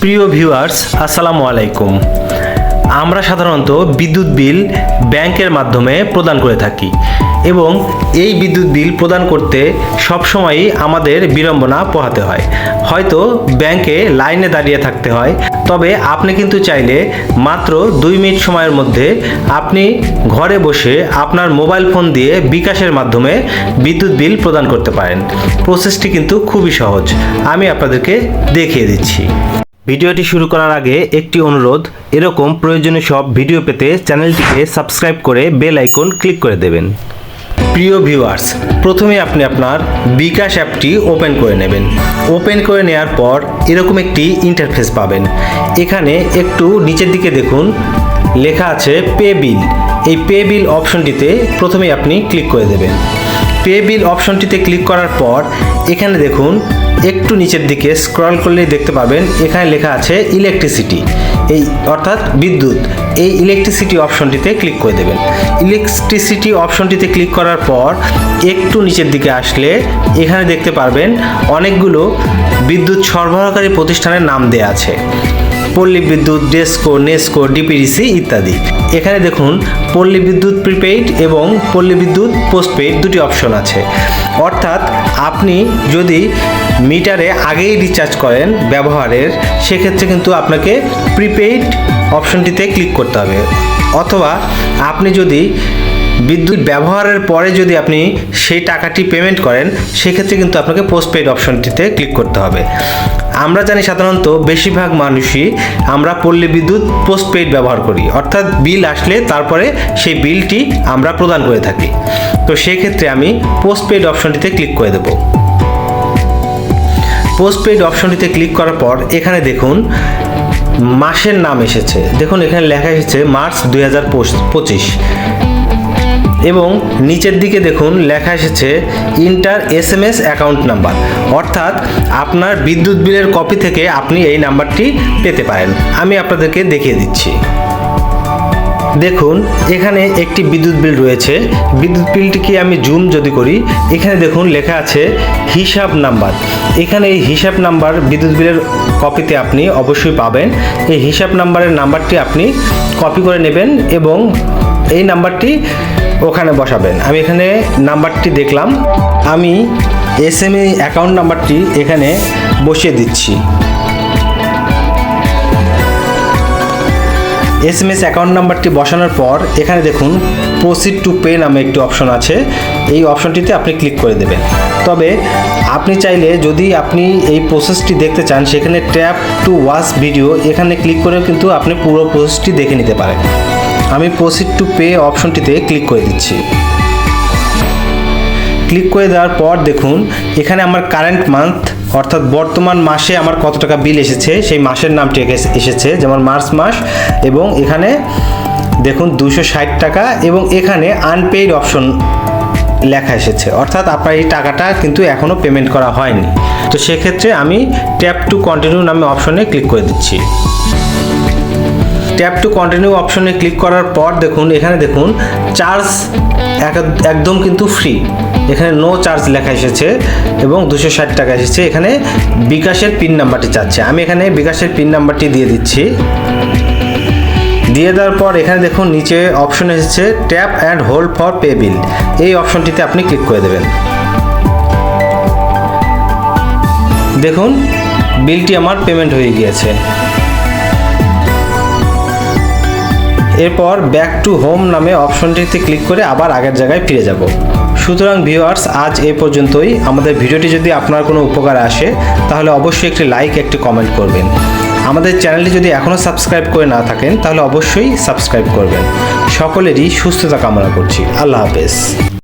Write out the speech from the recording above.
প্রিয় ভিউয়ার্স, আসসালামু আলাইকুম। আমরা সাধারণত বিদ্যুৎ বিল ব্যাংকের মাধ্যমে প্রদান করে থাকি এবং এই বিদ্যুৎ বিল প্রদান করতে সবসময়ই আমাদের বিড়ম্বনা পোহাতে হয়। হয়তো ব্যাংকে লাইনে দাঁড়িয়ে থাকতে হয়, তবে আপনি কিন্তু চাইলে মাত্র দুই মিনিট সময়ের মধ্যে আপনি ঘরে বসে আপনার মোবাইল ফোন দিয়ে বিকাশের মাধ্যমে বিদ্যুৎ বিল প্রদান করতে পারেন। প্রসেসটি কিন্তু খুবই সহজ। আমি আপনাদেরকে দেখিয়ে দিচ্ছি। ভিডিওটি শুরু করার আগে একটি অনুরোধ, এরকম প্রয়োজনীয় সব ভিডিও পেতে চ্যানেলটিকে সাবস্ক্রাইব করে বেল আইকন ক্লিক করে দেবেন। প্রিয় ভিউয়ার্স, প্রথমে আপনি আপনার বিকাশ অ্যাপটি ওপেন করে নেবেন। ওপেন করে নেওয়ার পর এরকম একটি ইন্টারফেস পাবেন। এখানে একটু নিচের দিকে দেখুন, লেখা আছে পে বিল এই পে বিল অপশনটিতে প্রথমে আপনি ক্লিক করে দেবেন। পে বিল অপশনটিতে ক্লিক করার পর এখানে দেখুন, একটু নিচের দিকে স্ক্রল করলেই দেখতে পাবেন, এখানে লেখা আছে ইলেকট্রিসিটি। এই অর্থাৎ বিদ্যুৎ। এই ইলেকট্রিসিটি অপশনটিতে ক্লিক করে দেবেন। ইলেকট্রিসিটি অপশনটিতে ক্লিক করার পর একটু নিচের দিকে আসলে এখানে দেখতে পারবেন অনেকগুলো বিদ্যুৎ সরবরাহকারী প্রতিষ্ঠানের নাম দেওয়া আছে। পল্লী বিদ্যুৎ, ডেস্কো, নেস্কো, ডিপিডিসি ইত্যাদি। এখানে দেখুন, পল্লী বিদ্যুৎ প্রিপেইড এবং পল্লী বিদ্যুৎ পোস্টপেইড দুটি অপশন আছে। অর্থাৎ আপনি যদি মিটারে আগেই রিচার্জ করেন ব্যবহারের, সেক্ষেত্রে কিন্তু আপনাকে প্রিপেইড অপশনটিতে ক্লিক করতে হবে। অথবা আপনি যদি বিদ্যুৎ ব্যবহারের পরে যদি আপনি সেই টাকাটি পেমেন্ট করেন, সেক্ষেত্রে কিন্তু আপনাকে পোস্টপেইড অপশনটিতে ক্লিক করতে হবে। আমরা জানি সাধারণত বেশিরভাগ মানুষই আমরা পল্লী বিদ্যুৎ পোস্টপেইড ব্যবহার করি। অর্থাৎ বিল আসলে তারপরে সেই বিলটি আমরা প্রদান করে থাকি। তো সেক্ষেত্রে আমি পোস্টপেইড অপশনটিতে ক্লিক করে দেবো। পোস্টপেইড অপশনটিতে ক্লিক করার পর এখানে দেখুন, মাসের নাম এসেছে। দেখুন, এখানে লেখা এসেছে মার্চ দুই হাজার পঁচিশ। এবং নিচের দিকে দেখুন লেখা এসেছে enter S M S account number. অর্থাৎ আপনার বিদ্যুৎ বিলের কপি থেকে আপনি এই নাম্বারটি পেতে পারেন। আমি আপনাদেরকে দেখিয়ে দিচ্ছি। দেখুন, এখানে একটি বিদ্যুৎ বিল রয়েছে। বিদ্যুৎ বিলটিকে আমি জুম যদি করি, এখানে দেখুন লেখা আছে হিসাব নাম্বার। এখানে এই হিসাব নাম্বার বিদ্যুৎ বিলের কপিতে আপনি অবশ্যই পাবেন। এই হিসাব নাম্বারের নাম্বারটি আপনি কপি করে নেবেন এবং এই নাম্বারটি ওখানে বসাবেন। আমি এখানে নাম্বারটি দেখলাম। আমি এস এম অ্যাকাউন্ট নাম্বারটি এখানে বসিয়ে দিচ্ছি। এস এম এস অ্যাকাউন্ট নাম্বারটি বসানোর পর এখানে দেখুন, প্রসিড টু পে নামে একটি অপশন আছে। এই অপশনটিতে আপনি ক্লিক করে দেবেন। তবে আপনি চাইলে যদি আপনি এই প্রসেসটি দেখতে চান, সেখানে ট্যাপ টু ওয়াচ ভিডিও, এখানে ক্লিক করেও কিন্তু আপনি পুরো প্রসেসটি দেখে নিতে পারেন। আমি প্রসিড টু পে অপশনটিতে ক্লিক করে দিচ্ছি। ক্লিক করে দেওয়ার পর দেখুন, এখানে আমার কারেন্ট মান্থ অর্থাৎ বর্তমান মাসে আমার কত টাকা বিল এসেছে, সেই মাসের নামটি এসেছে, যেমন মার্চ মাস, এবং এখানে দেখুন দুশো ষাট টাকা, এবং এখানে আনপেইড অপশন লেখা এসেছে। অর্থাৎ আপনার এই টাকাটা কিন্তু এখনও পেমেন্ট করা হয়নি। তো সেক্ষেত্রে আমি ট্যাপ টু কন্টিনিউ নামে অপশনে ক্লিক করে দিচ্ছি। ট্যাপ টু কন্টিনিউ অপশনে ক্লিক করার পর দেখুন, এখানে দেখুন চার্জ এক- একদম কিন্তু ফ্রি এখানে নো চার্জ লেখা এসেছে এবং দুশো ষাট টাকা এসেছে। এখানে বিকাশের পিন নাম্বারটি চাচ্ছে। আমি এখানে বিকাশের পিন নাম্বারটি দিয়ে দিচ্ছি। দিয়ে দেওয়ার পর এখানে দেখুন, নিচে অপশন এসেছে tap and hold for pay bill এই অপশনটিতে আপনি ক্লিক করে দেবেন। দেখুন বিলটি আমার পেমেন্ট হয়ে গিয়েছে। এরপর ব্যাক টু হোম নামে অপশনটিতে ক্লিক করে আবার আগের জায়গায় ফিরে যাব। সুতরাং ভিউয়ার্স আজ এ পর্যন্তই। আমাদের ভিডিওটি যদি আপনার কোনো উপকার আসে, তাহলে অবশ্যই একটি লাইক একটি কমেন্ট করবেন। আমাদের চ্যানেলটি যদি এখনও সাবস্ক্রাইব করে না থাকেন, তাহলে অবশ্যই সাবস্ক্রাইব করবেন। সকলেরই সুস্থতা কামনা করছি। আল্লাহ হাফেজ।